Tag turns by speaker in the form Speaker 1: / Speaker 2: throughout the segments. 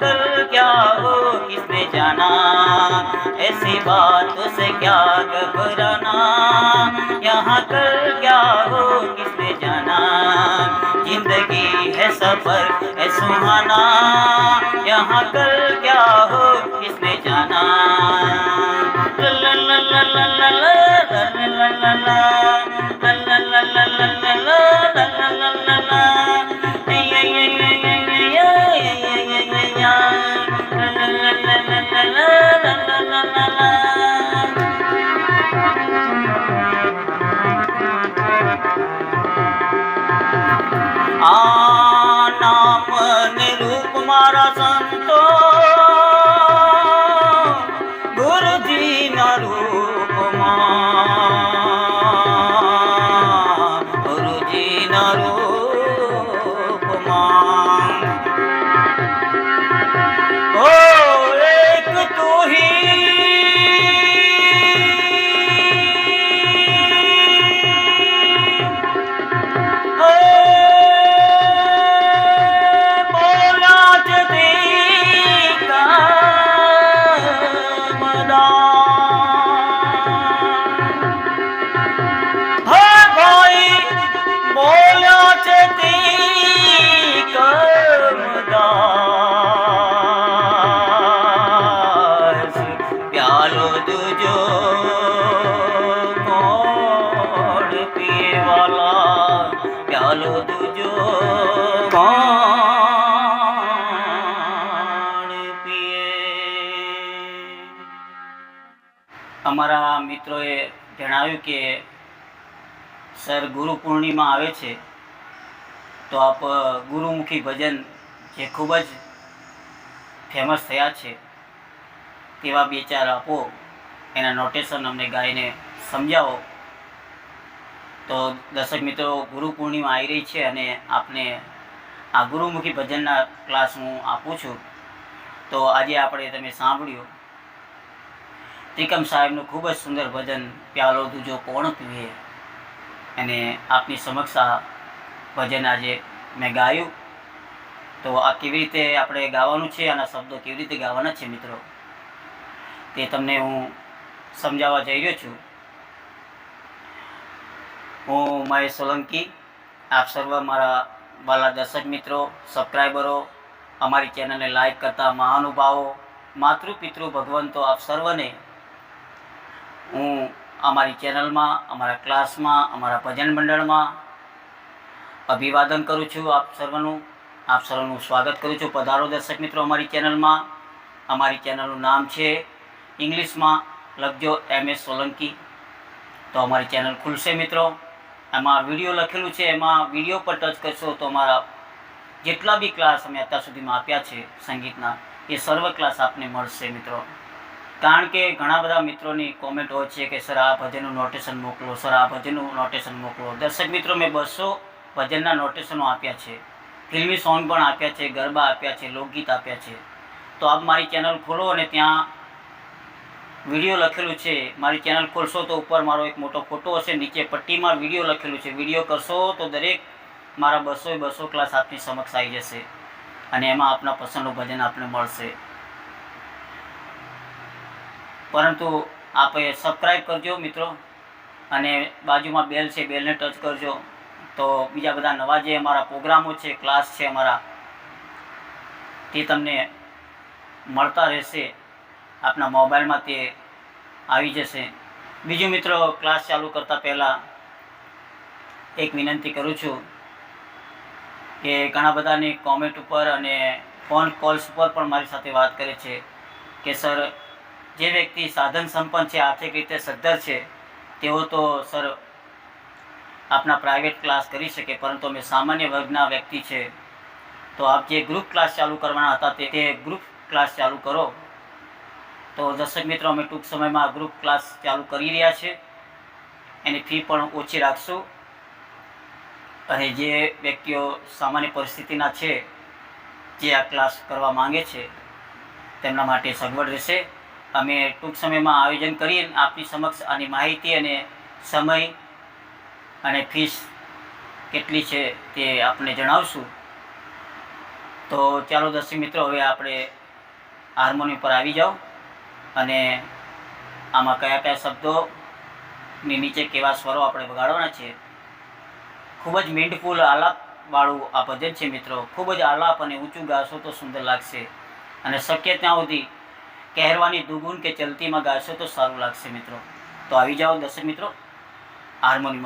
Speaker 1: कल क्या हो किसने जाना ऐसी बात से क्या घबराना यहाँ कर क्या हो किसने जाना ज़िंदगी है सफ़र है सुहाना यहाँ कर क्या हो किसने जाना ला ला ला ला ला ला ला ला ला સર ગુરુ પૂર્ણિમા આવે છે, તો આપ ગુરુમુખી ભજન જે ખૂબ જ ફેમસ થયા છે, તેવા બે ચાર આપો, એના નોટેશન અમને ગાઈને સમજાવો. તો દર્શક મિત્રો, ગુરુ પૂર્ણિમા આવી રહી છે અને આપને આ ગુરુમુખી ભજનના ક્લાસ હું આપું છું. તો આજે આપણે તમે સાંભળ્યું. ત્રિકમ સાહેબનું ખૂબ જ સુંદર ભજન, પ્યાલો દૂજો કોણ પીવે? અને આપની સમક્ષ આ ભજન આજે મેં ગાયું. તો આ કેવી રીતે આપણે ગાવાનું છે આના શબ્દો કેવી રીતે ગાવાના છે મિત્રો? તે તમને હું સમજાવવા જઈ રહ્યો છું. હું મહેશ સોલંકી, આપ સર્વ મારા વાલા દર્શક મિત્રો સબસ્ક્રાઈબરો અમારી ચેનલને લાઈક કરતા મહાનુભાવો માતૃ પિતૃ ભગવંતો, આપ સર્વને હું અમારી ચેનલમાં, અમારા ક્લાસમાં, અમારા ભજન મંડળમાં અભિવાદન કરું છું આપ સર્વનું આપ સર્વનું સ્વાગત કરું છું. પધારો દર્શક મિત્રો અમારી ચેનલમાં. અમારી ચેનલનું નામ છે ઇંગ્લિશમાં લખજો એમ એસ સોલંકી. તો અમારી ચેનલ ખુલશે મિત્રો. એમાં વીડિયો લખેલું છે, એમાં વીડિયો પર ટચ કરશો તો અમારા જેટલા બી ક્લાસ અમે અત્યાર સુધીમાં આપ્યા છે સંગીતના, એ સર્વ ક્લાસ આપને મળશે મિત્રો. કારણ કે ઘણા બધા મિત્રોની કોમેન્ટ હોય છે કે, સર, આ ભજનનું નોટેશન મોકલો, સર, આ ભજનનું નોટેશન મોકલો. દર્શક મિત્રો, મેં બસો ભજનના નોટેશનો આપ્યા છે. ફિલ્મી સોંગ પણ આપ્યા છે, ગરબા આપ્યા છે, લોકગીત આપ્યા છે. તો આપ મારી ચેનલ ખોલો અને ત્યાં વીડિયો લખેલું છે. મારી ચેનલ ખોલશો તો ઉપર મારો એક મોટો ફોટો હશે, નીચે પટ્ટીમાં વીડિયો લખેલું છે. વીડિયો કરશો તો દરેક મારા બસો બસો ક્લાસ આપની સમક્ષ આવી જશે અને એમાં આપના પસંદનું ભજન આપને મળશે. પરંતુ આપે સબસ્ક્રાઈબ કરજો મિત્રો. અને બાજુમાં બેલ છે બેલને ટચ કરજો. તો બીજા બધા નવા જે અમારા પ્રોગ્રામો છે ક્લાસ છે અમારા, તે તમને મળતા રહેશે. આપના મોબાઈલમાં તે આવી જશે. બીજું મિત્રો ક્લાસ ચાલુ કરતાં પહેલાં એક વિનંતી કરું છું કે ઘણા બધાની કોમેન્ટ ઉપર અને ફોન કોલ્સ ઉપર પણ મારી સાથે વાત કરે છે કે સર જે વ્યક્તિ સાધન સંપન્ન છે, આર્થિક રીતે સદ્ધર છે, તેઓ તો સર આપના પ્રાઇવેટ ક્લાસ કરી શકે, પરંતુ અમે સામાન્ય વર્ગના વ્યક્તિ છે. તો આપ જે ગ્રુપ ક્લાસ ચાલુ કરવાના હતા, તે તે ગ્રુપ ક્લાસ ચાલુ કરો. તો દર્શક મિત્રો, અમે ટૂંક સમયમાં ગ્રુપ ક્લાસ ચાલુ કરી રહ્યા છે. એની ફી પણ ઓછી રાખશું. અને જે વ્યક્તિઓ સામાન્ય પરિસ્થિતિના છે, જે આ ક્લાસ કરવા માંગે છે, તેમના માટે સગવડ રહેશે. અમે ટૂંક સમયમાં આયોજન કરી આપની સમક્ષ આની માહિતી અને સમય અને ફીસ કેટલી છે તે આપને જણાવશું. તો ચાલો દર્શક મિત્રો, હવે આપણે હાર્મોનિયમ પર આવી જાઓ અને આમાં કયા કયા શબ્દોની નીચે કેવા સ્વરો આપણે વગાડવાના છે ખૂબ જ મીંડફૂલ આલાપવાળું આ ભજન છે મિત્રો. ખૂબ જ આલાપ અને ઊંચું ગાશો તો સુંદર લાગશે. અને શક્ય ત્યાં સુધી કહેરવાની દુગુન કે ચલતીમાં ગાશો તો સારું લાગશે મિત્રો. તો આવી જાઓ દર્શક મિત્રો, હાર્મોનિયમ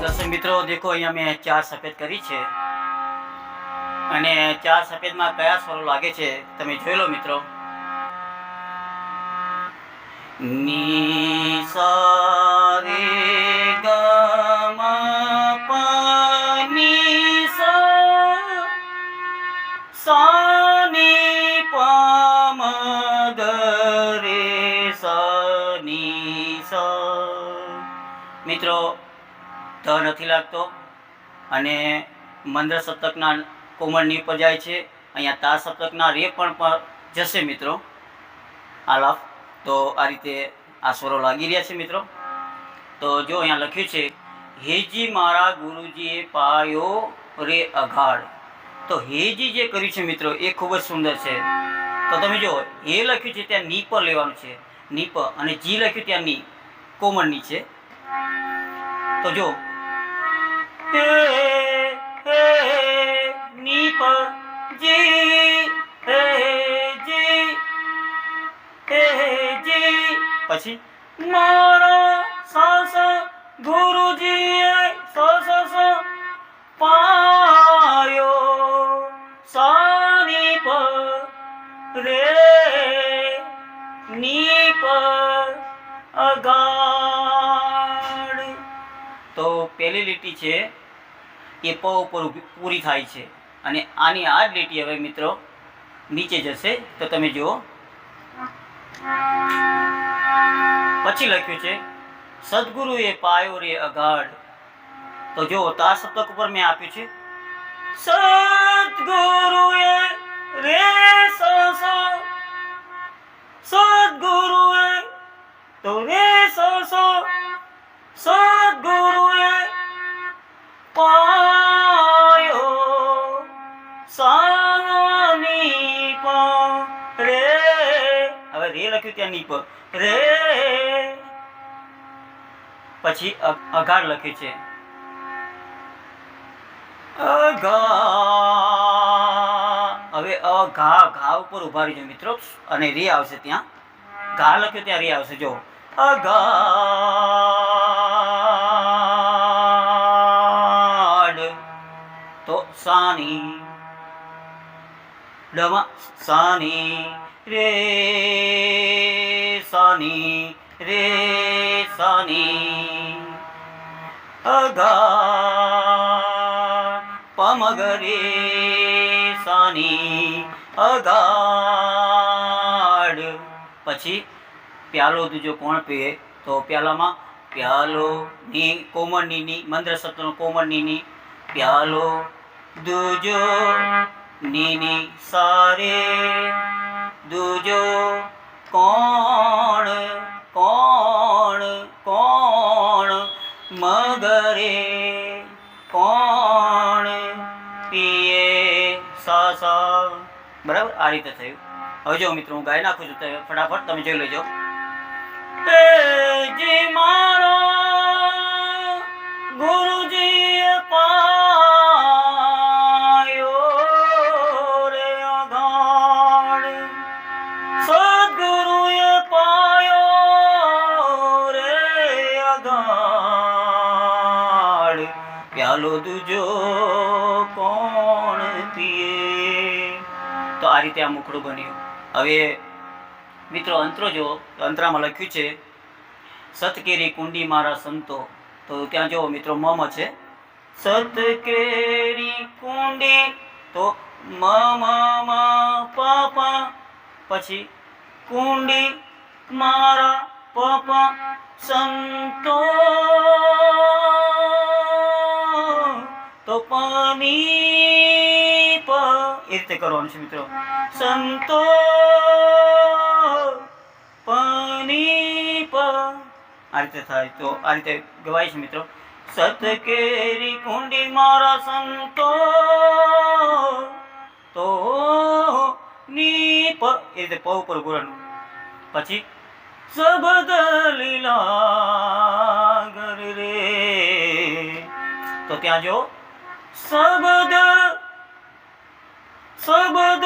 Speaker 1: દર્શક મિત્રો, દેખો, અહીંયા મેં ચાર સફેદ કરી છે. અને ચાર સફેદમાં કયા સ્વરો લાગે છે, તમે જોઈ લો મિત્રો. ગ મ પ ની સા સા ની પ મ ગ રે સા ની સા મિત્રો ધ નથી લાગતો અને મંદ્ર સપ્તકના કોમળની પર જાય છે. અહીંયા તા સપ્તકના રે પણ જશે મિત્રો. આલાપ. તો આ રીતે આ સ્વરો લાગી રહ્યા છે મિત્રો. તો જો અહીંયા લખ્યું છે, હેજી મારા ગુરુજીએ પાયો રે અઘાડ. તો હેજી જે કર્યું છે મિત્રો, એ ખૂબ જ સુંદર છે. તો તમે જો, એ લખ્યું છે ત્યાં ની પર લેવાનું છે. નીપ અને જી લખ્યું ત્યાં ની, કોમળની છે. તો જો પછી? મારા સાસ ગુરુજીએ સસ પાયો સાની પર રે, ની પર અગાડ. તો પહેલી લીટી છે, એ પ ઉપર પૂરી થાય છે. અને આની આ જ લીટી હવે મિત્રો નીચે જશે. તો તમે જુઓ. પછી લખ્યું છે, સદગુરુએ પાયો રે અગાઢ. તો જો, તો આ સપ્તક ઉપર મેં આપ્યું છે, સદગુરુએ રે સ સ સદગુરુએ તો રે સ સ સદગુરુએ પાયો સાની રે લખ્યું ત્યાં ની રે. પછી અ- લખ્યું છે. હવે અ, ઘા ઘા ઉપર ઊભા રહીજો મિત્રો. અને રે આવશે ત્યાં. ઘા લખ્યું ત્યાં રે આવશે. જો. અઘાડ તો સાની ડમાં સાની રે સાની રે સાની. અગા પમગરે સાની. અગાડ પછી પ્યાલો દૂજો કોણ પીએ? તો પ્યાલામાં પ્યાલો ની કોમળની ની મંદ્ર શબ્દનો કોમળની ની પ્યાલો દૂજો નીની સારે દૂજો કોણ કોણ કોણ? મગરે કોણ પીએ સા સા બરાબર? આ રીતે થયું. હવે જો મિત્રો, હું ગાઈ નાખું છું. ફટાફટ તમે જોઈ લેજો. જી મારો ગુરુજી પાયો પ્યાલો દુજો કોણ પીએ તો આ રીતે આ મુખડું બન્યું. હવે મિત્રો અંતરો જો અંતરામાં લખ્યું છે, સતકેરી કુંડી મારા સંતો. તો ત્યાં જો મિત્રો મમ છે. સતકેરી કુંડી. તો મ મ મ પ પ. પછી, કુંડી મારા પપ સંતો. તો પામી પ. એ રીતે કરવાનું છે મિત્રો. સંતો પની પ. આ રીતે થાય. તો આ રીતે ગવાય છે મિત્રો. સત કેરી કુંડી મારા સંતો તો ની પ એ રીતે પ ઉપર બોલવાનું પછી સબદ લીલા ગર રે. તો ત્યાં જો સબદ સબદ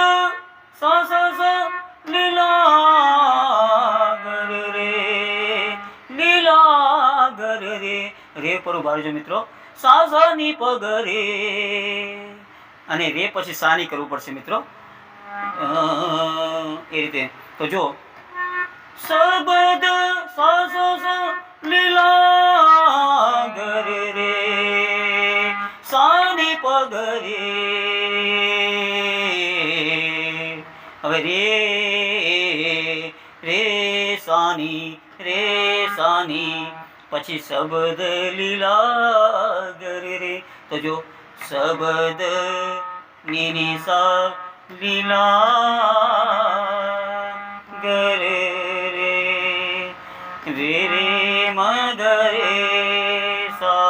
Speaker 1: સ સ લીલાગર રે લીલાગર રે. રે પર ઊભા રહેજો મિત્રો સા પગ રે. અને રે પછી સા ની કરવું પડશે મિત્રો. એ રીતે. તો જો સબદ સ સ સ સાની પગ રે હવે રે રે સાની રે સાની. પછી શબ્દ લીલા ગરે રે. તો જો શબ્દ નીની સા લીલા ગરે રે. રે રે મગરે સા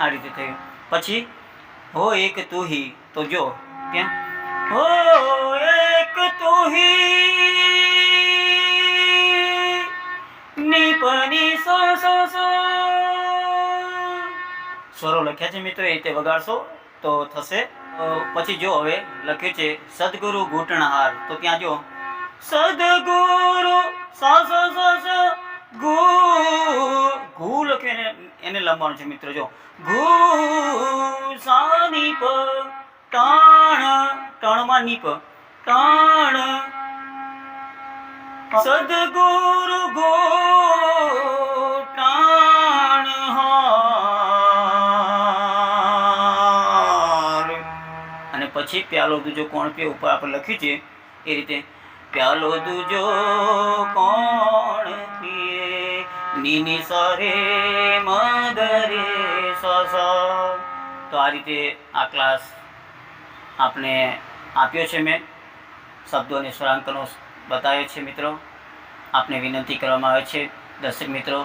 Speaker 1: આ રીતે થયું. પછી, હો એક તુહી, તો જો ક્યાં હો એક તુહી, નિપની સો સો સો. સ્વરો લખ્યા છે મિત્રો, એ રીતે વગાડશો, તો થશે. પછી જો હવે લખ્યું છે, સદગુરુ ઘૂંટણહાર તો ત્યાં જો, સદગુરુ, સો સ સ સ. ગુ ગુ લખ્યું એને લંબાવાનું છે મિત્રો, જો. ગુ સાની પ તાણ ટાણમાં ની પ ટાણ સદગુરુ ગોટાણ હાર. અને પછી પ્યાલો દુજો કોણ પે ઉપર આપણે લખ્યું છે, એ રીતે. પ્યાલો દુજો કોણ નીની સરે મદરે સ તો આ રીતે આ ક્લાસ આપને આપ્યો છે મેં. શબ્દો અને સ્વરાંકનો બતાવ્યો છે મિત્રો. આપને વિનંતી કરવામાં આવે છે. દર્શક મિત્રો,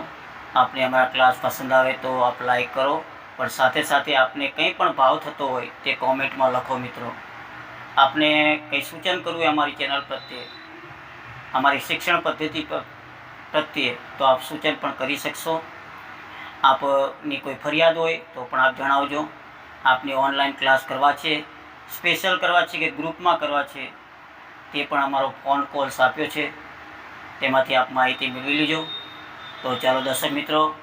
Speaker 1: આપને અમારા ક્લાસ પસંદ આવે તો આપ લાઈક કરો. પણ સાથે સાથે આપને કંઈ પણ ભાવ થતો હોય તે કોમેન્ટમાં લખો મિત્રો. આપને કંઈ સૂચન કરવું અમારી ચેનલ પ્રત્યે, અમારી શિક્ષણ પદ્ધતિ પર પ્રત્યે તો આપ સૂચન પણ કરી શકશો. આપની કોઈ ફરિયાદ હોય તો પણ આપ જણાવજો. આપને ઓનલાઈન ક્લાસ કરવા છે, સ્પેશિયલ કરવા છે કે ગ્રુપમાં કરવા છે, તે પણ અમારો ફોન કોલ્સ આપ્યો છે. તેમાંથી આપ માહિતી મેળવી લેજો. તો ચાલો દર્શક મિત્રો,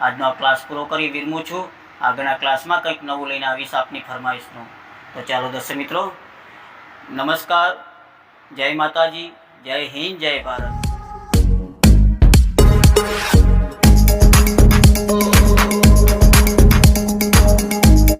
Speaker 1: આજનો આ ક્લાસ પૂરો કરી વિરમું છું. આગળના ક્લાસમાં કંઈક નવું લઈને આવીશ આપની ફરમાઈશનું. તો ચાલો દર્શક મિત્રો, નમસ્કાર. જય માતાજી. જય હિન્દ, જય ભારત.